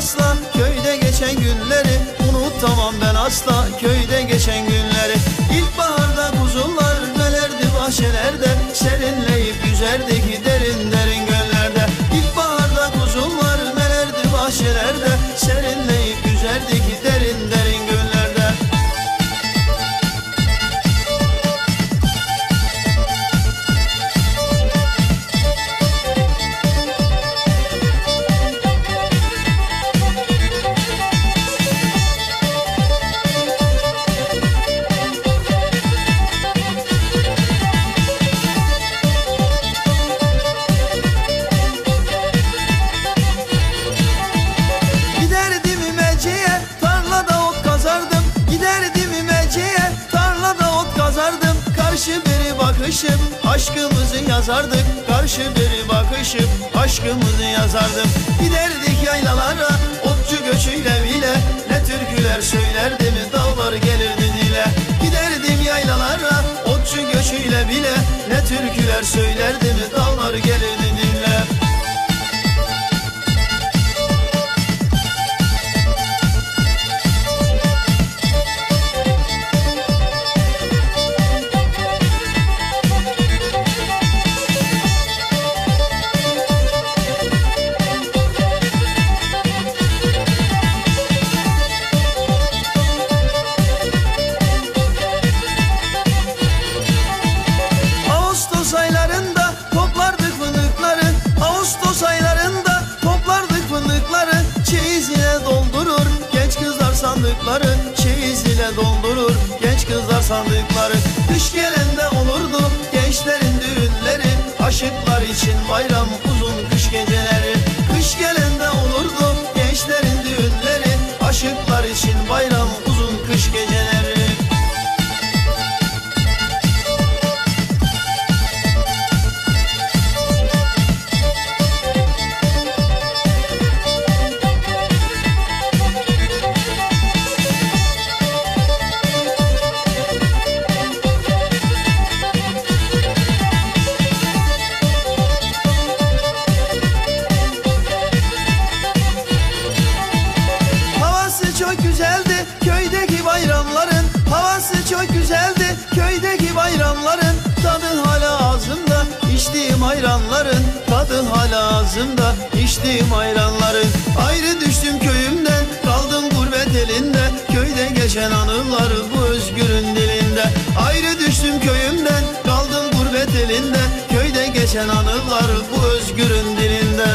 asla Köyde geçen günleri unutamam ben asla Köyde geçen günleri. İlkbaharda buzullar dölerdi bahçelerde Serinleyip yüzerdik. Biri bakışıp aşkımızı yazardık. Karşı biri bakışıp aşkımızı yazardım Giderdik yaylalara otçu göçüyle bile. Ne türküler söylerdi mi dağlar gelirdi dile. Giderdim yaylalara otçu göçüyle bile. Ne türküler söylerdi mi dağlar gelirdi sandıkları Çeyiz ile doldurur genç kızlar sandıkları. Kış gelende olurdu gençlerin düğünleri Aşıklar için bayram köydeki bayramların Havası çok güzeldi. Köydeki bayramların Tadı hala ağzımda. İçtiğim ayranların Tadı hala ağzımda. İçtiğim ayranların Ayrı düştüm köyümden. Kaldım gurbet elinde. Köyde geçen anılar bu özgürün dilinde. Ayrı düştüm köyümden. Kaldım gurbet elinde. Köyde geçen anılar bu özgürün dilinde